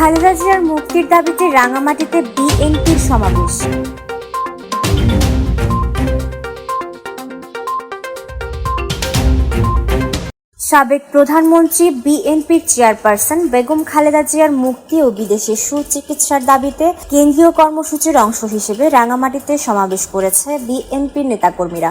খালেদা জিয়ার মুক্তির দাবিতে রাঙামাটিতে বিএনপির সমাবেশ। সাবেক প্রধানমন্ত্রী, বিএনপির চেয়ারপারসন বেগম খালেদা জিয়ার মুক্তি ও বিদেশে সুচিকিৎসার দাবিতে কেন্দ্রীয় কর্মসূচির অংশ হিসেবে রাঙামাটিতে সমাবেশ করেছে বিএনপির নেতাকর্মীরা।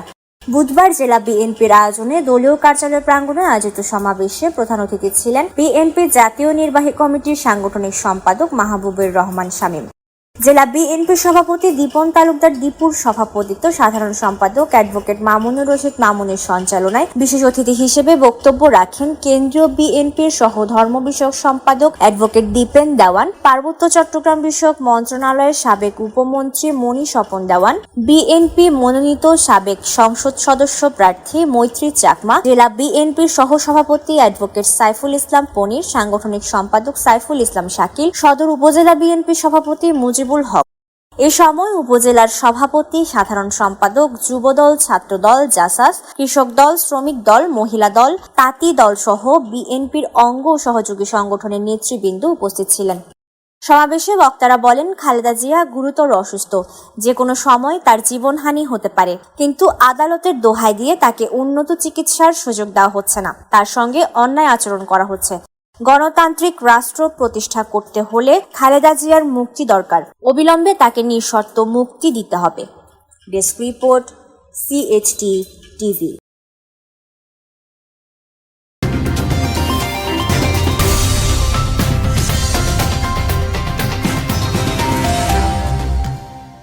বুধবার জেলা বিএনপির আয়োজনে দলীয় কার্যালয় প্রাঙ্গণে আয়োজিত সমাবেশে প্রধান অতিথি ছিলেন বিএনপি জাতীয় নির্বাহী কমিটির সাংগঠনিক সম্পাদক মাহবুবুর রহমান শামীম। জেলা বিএনপি সভাপতি দীপন তালুকদার দীপুর সভাপতিত্ব সাধারণ সম্পাদক অ্যাডভোকেট মামুনুর রশিদ মামুনের সঞ্চালনায়। বিশেষ অতিথি হিসেবে বক্তব্য রাখেন কেন্দ্রীয় বিএনপির সহ ধর্ম বিষয়ক সম্পাদক অ্যাডভোকেট দীপেন দেওয়ান, পার্বত্য চট্টগ্রাম বিষয়ক মন্ত্রণালয়ের সাবেক উপমন্ত্রী মণি স্বপন দেওয়ান, বিএনপি মনোনীত সাবেক সংসদ সদস্য প্রার্থী মৈত্রী চাকমা, জেলা বিএনপির সহ সভাপতি অ্যাডভোকেট সাইফুল ইসলাম পনির, সাংগঠনিক সম্পাদক সাইফুল ইসলাম শাকিল, সদর উপজেলা বিএনপি সভাপতি মুজিবুল হক। এ সময় উপজেলার সভাপতি, সাধারণ সম্পাদক, যুবদল, ছাত্রদল, জাসাস, কৃষক দল, শ্রমিক দল, মহিলা দল, তাঁতি দল সহ বিএনপির অঙ্গ সহযোগী সংগঠনের নেতৃবৃন্দ উপস্থিত ছিলেন। সমাবেশে বক্তারা বলেন, খালেদা জিয়া গুরুতর অসুস্থ। যে কোনো সময় তার জীবনহানি হতে পারে। কিন্তু আদালতের দোহাই দিয়ে তাকে উন্নত চিকিৎসার সুযোগ দেওয়া হচ্ছে না। তার সঙ্গে অন্যায় আচরণ করা হচ্ছে। গণতান্ত্রিক রাষ্ট্র প্রতিষ্ঠা করতে হলে খালেদা জিয়ার মুক্তি দরকার। অবিলম্বে তাকে নিঃশর্ত মুক্তি দিতে হবে। Desk report CHT TV